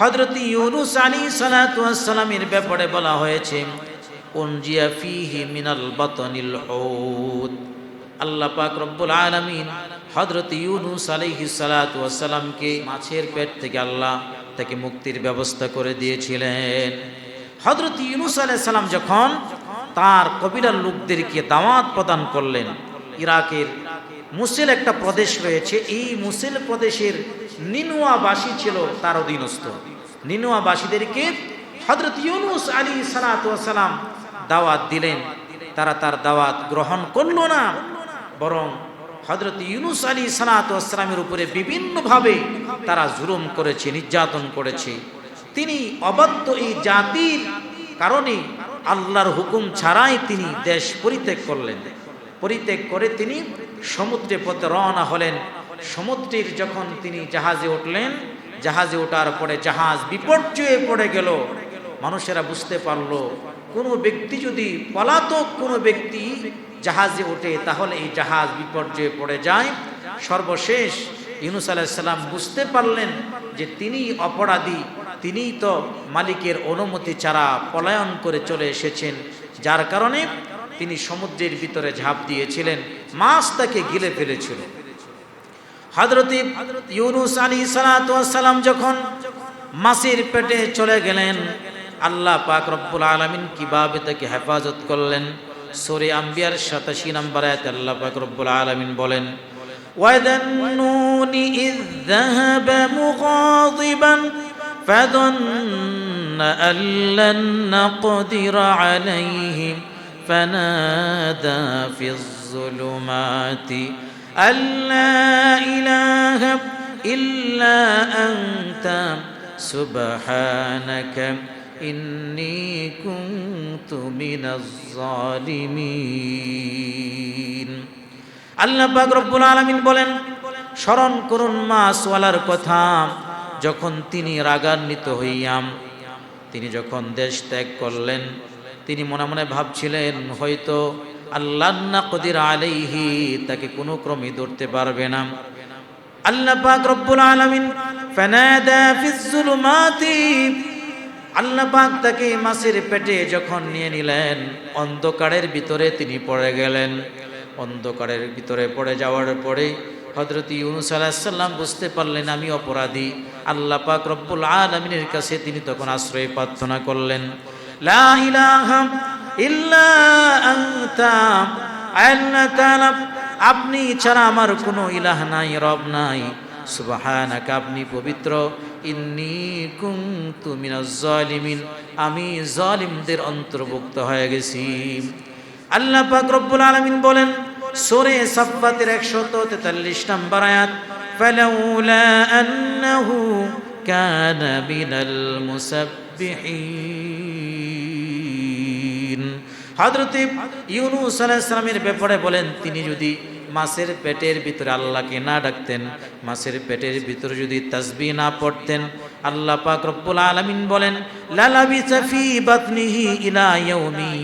হজরত ইউনুস আলী সালাতামের ব্যাপারে বলা হয়েছে, উনজিয়া ফিহি মিনাল বাতনিল হুত আল্লাহ পাক রব্বুল আলামিন হজরত ইউনুস আলাইহি সালাতামকে মাছের পেট থেকে আল্লাহ তাকে মুক্তির ব্যবস্থা করে দিয়েছিলেন। হজরত ইউনুস আলাইহিস সালাম যখন তার কবিরার লোকদেরকে দাওয়াত প্রদান করলেন, ইরাকের মুসেল একটা প্রদেশ রয়েছে। এই মুসেল প্রদেশের নিনুয়াবাসী ছিল তার অধীনস্থ। নিনুয়াবাসীদেরকে হজরত ইউনুস আলী সালাতাম দাওয়াত দিলেন। তারা তার দাওয়াত গ্রহণ করল না। বরং হজরত ইউনুস আলী সালাতামের উপরে বিভিন্নভাবে তারা জুলুম করেছে, নির্যাতন করেছে। তিনি অবাধ্য এই জাতির কারণে আল্লাহর হুকুম ছাড়াই তিনি দেশ পরিত্যাগ করলেন। পরিত্যাগ করে তিনি সমুদ্রে পথে রওনা হলেন। সমুদ্রের যখন তিনি জাহাজে উঠলেন, জাহাজে ওঠার পরে জাহাজ বিপর্যয়ে পড়ে গেল। মানুষেরা বুঝতে পারল, কোনো ব্যক্তি যদি পলাতক কোনো ব্যক্তি জাহাজে ওঠে, তাহলে এই জাহাজ বিপর্যয়ে পড়ে যায়। সর্বশেষ ইউনুস আলাহিসাল্লাম বুঝতে পারলেন যে তিনি অপরাধী, তিনিই তো মালিকের অনুমতি ছাড়া পলায়ন করে চলে এসেছেন, যার কারণে তিনি সমুদ্রের ভিতরে ঝাঁপ দিয়েছিলেন মাছ তাকে গিলে ফেলেছিল হজরত ইউনুস আলী সালাম যখন মাসির পেটে চলে গেলেন আল্লাহ পাক রব্বুল আলমিন কিভাবে তাকে হেফাজত করলেন সোরে আম্বিয়ার সাতাশি নম্বর আয়াত আল্লাহ পাক রব্বুল আলমিন বলেন وذا النون إذ ذهب مغاضبا فظن أن لن نقدر عليه فنادى في الظلمات أن لا إله إلا أنت سبحانك إني كنت من الظالمين আল্লাহ পাক রব্বুল আলামিন বলেন স্মরণ করুন মাসওয়ালার কথা যখন তিনি রাগান্বিত হইয়াম তিনি যখন দেশ ত্যাগ করলেন তিনি মনে মনে ভাবছিলেন, হয়তো আল্লাহ না কদির আলাইহি তাকে কোনো ক্রমে ধরতে পারবে না। আল্লাহ পাক রব্বুল আলামিন ফানাদা ফিজ জুলুমাতি, আল্লাহ পাক তাকে মাছের পেটে যখন নিয়ে নিলেন, অন্ধকারের ভিতরে তিনি পড়ে গেলেন। অন্ধকারের ভিতরে পড়ে যাওয়ার পরে হজরত ইউনুস আলাহিসাল্লাম বুঝতে পারলেন, আমি অপরাধী। আল্লাহ পাক রব্বুল আলমিনের কাছে তিনি তখন আশ্রয় প্রার্থনা করলেন। লা ইলাহা ইল্লা আনতা, আল্লাহ তাআলা আপনি ছাড়া আমার কোনো ইলাহ নাই, রব নাই। সুবহানাকা, আপনি পবিত্র। ইন্নি কুনতু আমি জালিমদের অন্তর্ভুক্ত হয়ে গেছি। আল্লাহ পাক রব্বুল আলামিন বলেন, সূরা সাফফাতের 143 নম্বর আয়াত, ফালাউলা আন্নাহু কানা মিনাল মুসাব্বিহিন। হযরত ইউনূস আলাইহিস সালামের ব্যাপারে বলেন, তিনি যদি মাছের পেটের ভিতরে আল্লাহকে না ডাকতেন, মাছের পেটের ভিতরে যদি তাসবিহ না পড়তেন, আল্লাহ পাক রব্বুল আলামিন বলেন, লালাবিসা ফি বাতনিহি ইলা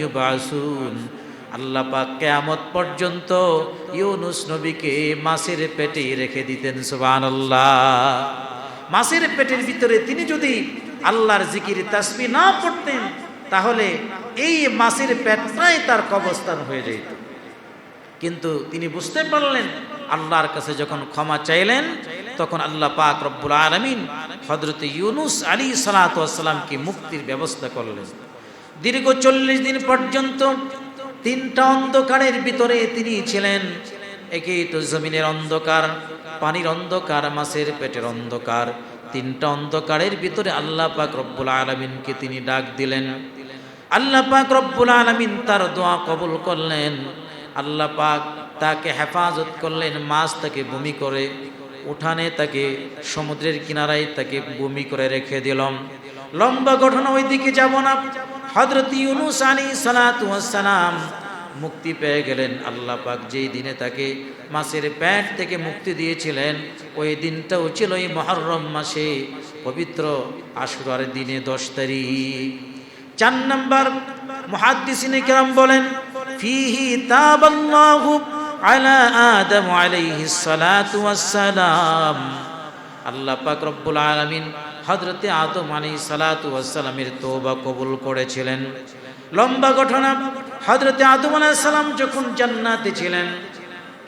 ইউবাসুন। আল্লাহ পাক কেয়ামত পর্যন্ত ইউনুস নবীকে মাছের পেটে রেখে দিতেন, সুবহানাল্লাহ। মাছের পেটের ভিতরে তিনি যদি আল্লাহর জিকির, তাসবি না পড়তেন তাহলে এই মাছের পেটটাই তার কবস্থান হয়ে যেত। কিন্তু তিনি বুঝতে পারলেন, আল্লাহর কাছে যখন ক্ষমা চাইলেন, তখন আল্লাহ পাক রব্বুল আলমিন হজরত ইউনুস আলী সালাতামকে মুক্তির ব্যবস্থা করলেন। দীর্ঘ চল্লিশ দিন পর্যন্ত তিনটা অন্ধকারের ভিতরে তিনি ছিলেন। একেই তো জমিনের অন্ধকার, পানির অন্ধকার, মাছের পেটের অন্ধকার। তিনটা অন্ধকারের ভিতরে আল্লাহ পাক রব্বুল আলমিনকে তিনি ডাক দিলেন। আল্লাহ পাক রব্বুল আলমিন তার দোয়া কবুল করলেন। আল্লাহ পাক তাকে হেফাজত করলেন, মাছ তাকে বমি করে, উঠানে তাকে সমুদ্রের কিনারায় তাকে বমি করে রেখে দিলাম। লম্বা ঘটনা ওই দিকে যাব না। হজরত ইউনুস আলী সালাম মুক্তি পেয়ে গেলেন। আল্লাহ পাক যেই দিনে তাকে মাছের প্যাট থেকে মুক্তি দিয়েছিলেন, ওই দিনটাও ছিল এই মহরম মাসে, পবিত্র আশুরার দিনে দশ তারিখ। চার নম্বর মহাদ্দিসিনে কেরাম বলেন, ফিহি তাবাল্লাহু আলা আদম আলাইহিস সালাতু ওয়াস সালাম আল্লাহ পাক রব্বুল আলামিন হজরতে আদম আলী সালাতামের তোবা কবুল করেছিলেন। লম্বা ঘটনা হজরতে আদম আলাইসাল্লাম যখন জান্নাতে ছিলেন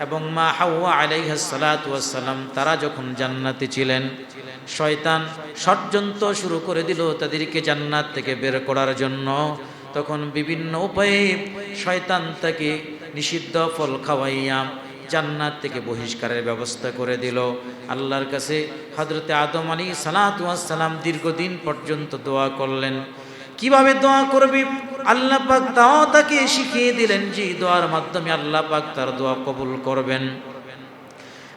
এবং মা হাওয়া আলাইহাসালাম তারা যখন জান্নাতে ছিলেন, শয়তান ষড়যন্ত্র শুরু করে দিল তাদেরকে জান্নাত থেকে বের করার জন্য। তখন বিভিন্ন উপায়ে শয়তান তাকে নিষিদ্ধ ফল খাওয়াইয়া জান্নাত থেকে বহিষ্কারের ব্যবস্থা করে দিল। আল্লাহর কাছে হজরতে আদম আলী সালাতাম দীর্ঘদিন পর্যন্ত দোয়া করলেন। কীভাবে দোয়া করবি? আল্লাহ পাক তাও তাকে শিখিয়ে দিলেন যে দোয়ার মাধ্যমে আল্লাহ তার দোয়া কবুল করবেন।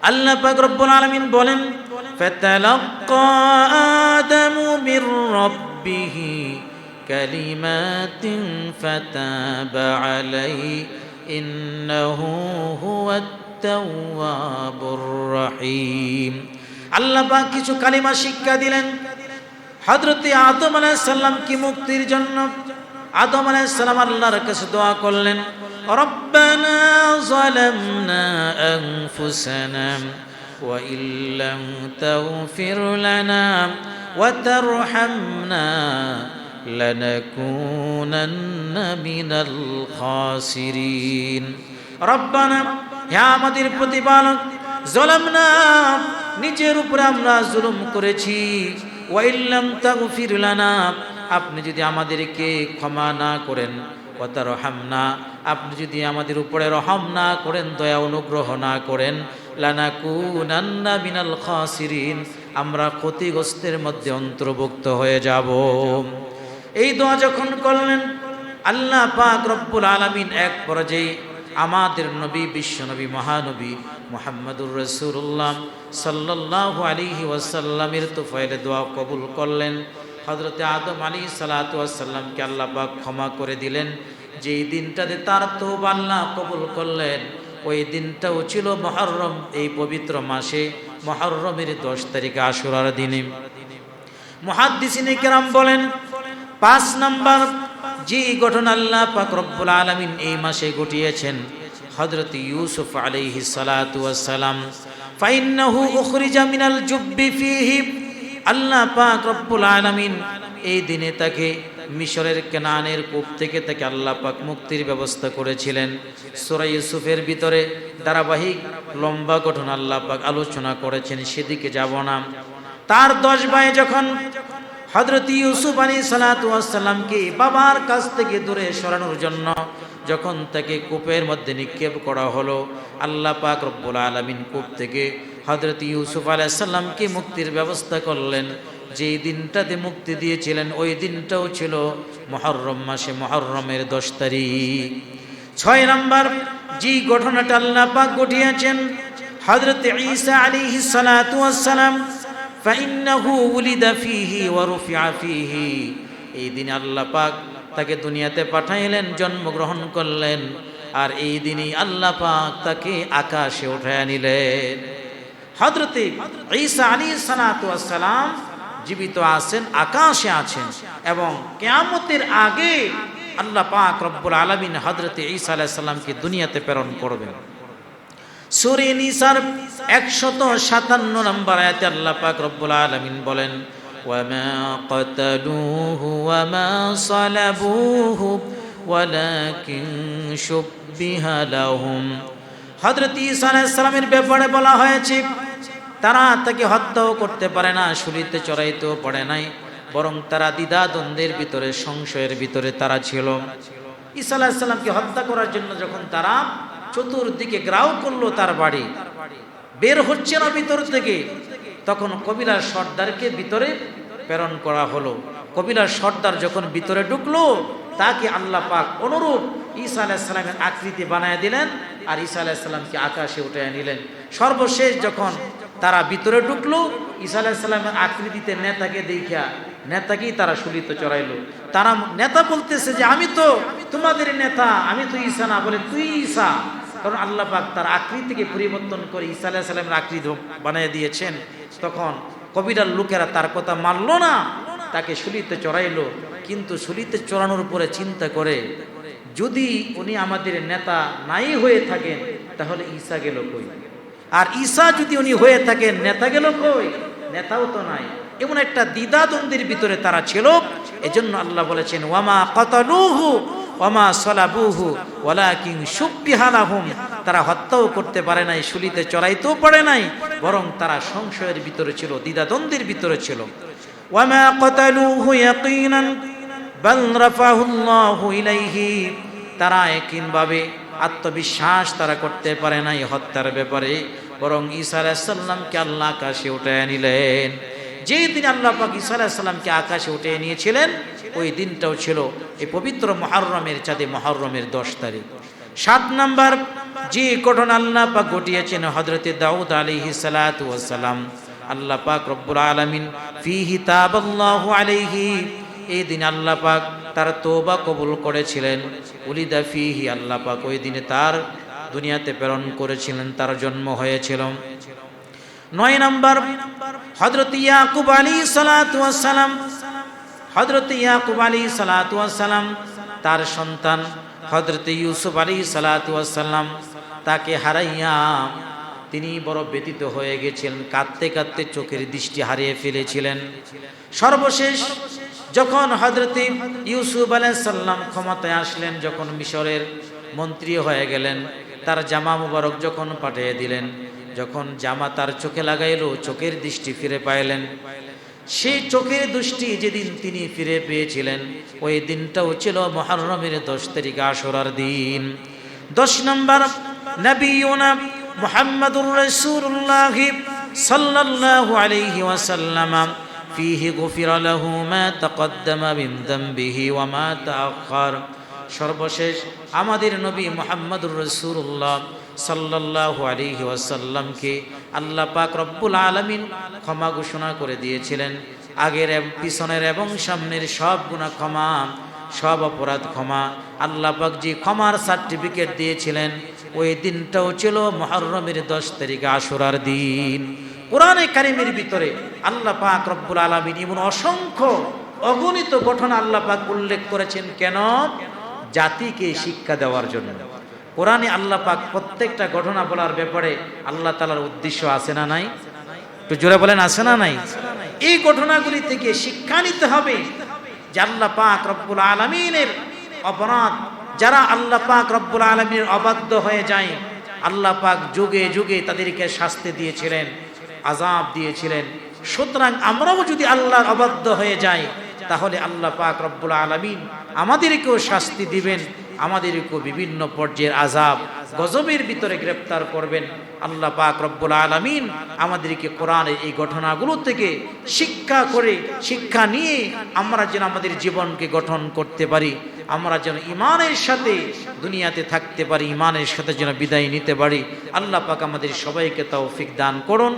আল্লাহ পাক রব্বুল আলামিন বলেন, ফাতালাক্কা আদামু মির রাব্বিহি কালিমাতিন ফাতাবা আলাইহি ইন্নাহু হুয়াত তাওয়াবুর রহিম। আল্লাহ পাক কিছু কালিমা শিক্ষা দিলেন। হযরতে আদম আলাইহিস সালাম কি মুক্তির জন্য? আদম আলাইহিস সালাম আল্লাহর কাছে দোয়া করলেন ربنا ظلمنا أنفسنا وإن لم تغفر لنا وترحمنا لنكونن من الخاسرين ربنا يا আমাদের প্রতিপালক জলামনা নিজের উপরে আমরা জুলুম করেছি ওয়াইল্লাম তাগফির লানা আপনি যদি আমাদেরকে ক্ষমা না করেন ওয়াতা রহামনা আপনি যদি আমাদের উপরে রহম না করেন, দয়া অনুগ্রহ না করেন লানা লানাকুনান্না মিনাল খাসিরিন, আমরা ক্ষতিগ্রস্তের মধ্যে অন্তর্ভুক্ত হয়ে যাব। এই দোয়া যখন করলেন, আল্লাহ পাক রব্বুল আলামিন এক পর্যায়ে আমাদের নবী বিশ্বনবী মহানবী মোহাম্মদুর রসুল্লাহ সাল্লাহ আলিহি ওয়াসাল্লামের তোফাইলে দোয়া কবুল করলেন। হজরতে আদম আলী সালাতামকে আল্লাহ পাক ক্ষমা করে দিলেন। যেই দিনটাতে তার তো আল্লাহ কবুল করলেন, ওই দিনটাও ছিল মহরম, এই পবিত্র মাসে, মহরমের দশ তারিখে আশুরার দিনে। মহাদ্দিসিনী কেরাম বলেন, পাঁচ নাম্বার যে ঘটনা আল্লাহ পাক রব্বুল আলমিন এই মাসে ঘটিয়েছেন হজরত ইউসুফ আলাইহি সালাতু ওয়াসসালাম ফাইন্নাহু উখরিজা মিনাল জুব্বি ফিহি আল্লাহ পাক রব্বুল আলামিন এই দিনে তাকে মিশরের কেনানের কূপ থেকে তাকে আল্লাহ পাক মুক্তির ব্যবস্থা করেছিলেন। সূরা ইউসুফের ভিতরে ধারাবাহিক লম্বা ঘটনা আল্লাহ পাক আলোচনা করেছেন, সেদিকে যাব না। তার দশ ভাই যখন হজরত ইউসুফ আলী সালাতামকে বাবার কাছ থেকে দূরে সরানোর জন্য যখন তাকে কূপের মধ্যে নিক্ষেপ করা হলো, আল্লাহ পাক রব্বুল আলমিন কূপ থেকে হজরত ইউসুফ আলাইসাল্লামকে মুক্তির ব্যবস্থা করলেন? যেই দিনটাতে মুক্তি দিয়েছিলেন, ওই দিনটাও ছিল মহরম মাসে মহরমের দশ তারিখ। ছয় নম্বর যে ঘটনাটা আল্লাহ পাক ঘটিয়েছেন হজরত ঈসা আলী ফিহি। এই দিন আল্লাহ পাক তাকে দুনিয়াতে পাঠাইলেন, জন্মগ্রহণ করলেন, আর এই দিনই আল্লাহ পাক তাকে আকাশে উঠায় নিলেন। হজরতে ঈসা আলী সালাম জীবিত আছেন আকাশে আছেন এবং কেয়ামতের আগে আল্লাহ পাক রব্বুল আলমিন হজরতে ঈসা আলাইসাল্লামকে দুনিয়াতে প্রেরণ করবেন সুরে নিসার একশত সাতান্ন নম্বর আয়াতে আল্লাহ পাক রব্বুল আলমিন বলেন وما قتلوه وما صلبوه ولكن شبه لهم হযরত ঈসা আলাইহিস সালামের ব্যাপারে বলা হয়েছে তারা তাকে হত্যাও করতে পারে না শুলিতে চড়াইতেও পড়ে নাই, বরং তারা দ্বিধা দ্বন্দ্বের ভিতরে, সংশয়ের ভিতরে তারা ছিল। আলাইহিস হত্যা করার জন্য যখন তারা চতুর্দিকে গ্রাউ করল তার বাড়ি, বের হচ্ছে না ভিতর থেকে, তখন কবিলার সর্দারকে ভিতরে প্রেরণ করা হলো। কবিলার সর্দার যখন ভিতরে ঢুকলো, তাকে আল্লাহ পাক অনুরূপ ঈসা আলাইসালামের আকৃতি বানায় দিলেন আর ঈসা আলাইসাল্লামকে আকাশে উঠে নিলেন। সর্বশেষ যখন তারা ভিতরে ঢুকলো, ঈসা আলাইসাল্লামের আকৃতিতে নেতাকে দেখিয়া নেতাকেই তারা শুলিত চড়াইলো। তারা নেতা বলতেছে যে, আমি তো তোমাদের নেতা, আমি তো ঈসা না। বলে, তুই ঈসা? কারণ আল্লাহ পাক তার আকৃতিকে পরিবর্তন করে ঈসা আলাহ সাল্লামের আকৃতি বানিয়ে দিয়েছেন। তখন কবিরার লোকেরা তার কথা মানল না, তাকে শুলিতে চড়াইলো। কিন্তু শুলিতে চড়ানোর পরে চিন্তা করে, যদি উনি আমাদের নেতা নাই হয়ে থাকেন, তাহলে ঈসা গেল কই? আর ঈসা যদি উনি হয়ে থাকেন নেতা গেল কই? নেতাও তো নাই। এমন একটা দ্বিধাদ্বন্দ্বের ভিতরে তারা ছিল। এজন্য আল্লাহ বলেছেন, ওয়ামা কতালুহু, ওয়ামা সলাবুহু, ওয়ালাকিন সুব্বিহালাহুম তারা হত্যাও করতে পারে নাই শুলিতে চড়াইতেও পারে নাই, বরং তারা সংশয়ের ভিতরে ছিল, দ্বিধাদ্বন্দ্বের ভিতরে ছিল। ওয়ামা কতালুহু ইয়াকিনান, বাল রাফাহুল্লাহু ইলাইহি। তারা একইভাবে আত্মবিশ্বাস তারা করতে পারে নাই হত্যার ব্যাপারে, বরং ঈসা আলাইসাল্লামকে আল্লাহ আকাশে উঠে নিলেন। যেই দিন আল্লাহ পাক ঈসা আলাইসাল্লামকে আকাশে উঠে নিয়েছিলেন, ওই দিনটাও ছিল এই পবিত্র মহরমের চাঁদে মহরমের দশ তারিখ। সাত নাম্বার, যে ঘটনা আল্লাহ পাক ঘটিয়েছেন হজরতে দাউদ আলিহি সালাম। আল্লাহ পাক রব্বুল আলমিন ফিহি তাবাল্লাহু আলাইহি এই দিন আল্লাহ পাক তার তোবা কবুল করেছিলেন। উলিদা ফিহি আল্লাহ পাক ওই দিনে তার দুনিয়াতে প্রেরণ করেছিলেন, তার জন্ম হয়েছিল। নয় নম্বর হজরত ইয়াকুব আলী সালাম হজরত ইয়াকুব আলী সালাম তার সন্তান হজরত ইউসুফ আলী সালাম তাকে হারাইয়া তিনি বড় ব্যতীত হয়ে গেছিলেন কাঁদতে কাঁদতে চোখের দৃষ্টি হারিয়ে ফেলেছিলেন। সর্বশেষ যখন হজরত ইউসুফ আলাইসাল্লাম ক্ষমতায় আসলেন, যখন মিশরের মন্ত্রী হয়ে গেলেন, তার জামা মুবারক যখন পাঠিয়ে দিলেন, যখন জামা তার চোখে লাগাইল, চোখের দৃষ্টি ফিরে পাইলেন। সেই চোখের দৃষ্টি যেদিন তিনি ফিরে পেয়েছিলেন, ওই দিনটাও ছিল মহরমের দশ তারিখ আসরার দিন। দশ নম্বর মোহাম্মদুর রসুল্লাহ সাল্লাল্লাহু আলাইহি ওয়াসাল্লাম, ফিহি গফির লাহু মা তাকদ্দামা মিন যামবিহি ওয়া মা সর্বশেষ আমাদের নবী মোহাম্মদুর রসুল্লাহ সাল্লাল্লাহু আলাইহি ওয়াসাল্লামকে আল্লাহ পাক রব্বুল আলামিন ক্ষমা ঘোষণা করে দিয়েছিলেন। আগের পিছনের এবং সামনের সব গুণা ক্ষমা সব অপরাধ ক্ষমা। আল্লাহ পাক যে ক্ষমার সার্টিফিকেট দিয়েছিলেন, ওই দিনটাও ছিল মহরমের দশ তারিখে আশুরার দিন। কোরআনে কারিমের ভিতরে আল্লাহ পাক রব্বুল আলমিন এমন অসংখ্য অগণিত গঠন আল্লাহ পাক উল্লেখ করেছেন। কেন? জাতিকে শিক্ষা দেওয়ার জন্য। কোরআনে আল্লাহ পাক প্রত্যেকটা ঘটনা বলার ব্যাপারে আল্লাহ তালার উদ্দেশ্য আছে না নাই? একটু জোরে বলেন, আছে না নাই? এই ঘটনাগুলি থেকে শিক্ষা নিতে হবে। আল্লাহ পাক রব্বুল আলমিনের অপরাধ। যারা আল্লাহ পাক রব্বুল আলমিনের অবাধ্য হয়ে যায়, আল্লাহ পাক যুগে যুগে তাদেরকে শাস্তি দিয়েছিলেন আজাব দিয়েছিলেন। সুতরাং আমরাও যদি আল্লাহর অবাধ্য হয়ে যাই, তাহলে আল্লাহ পাক রব্বুল আলমিন আমাদেরকেও শাস্তি দিবেন। আমাদেরকেও বিভিন্ন পর্যায়ের আজাব গজবের ভিতরে গ্রেপ্তার করবেন। আল্লাহ পাক রব্বুল আলমিন আমাদেরকে কোরআনের এই ঘটনাগুলো থেকে শিক্ষা করে, শিক্ষা নিয়ে আমরা যেন আমাদের জীবনকে গঠন করতে পারি, আমরা যেন ইমানের সাথে দুনিয়াতে থাকতে পারি ইমানের সাথে যেন বিদায় নিতে পারি। আল্লাহ পাক আমাদের সবাইকে তৌফিক দান করুন।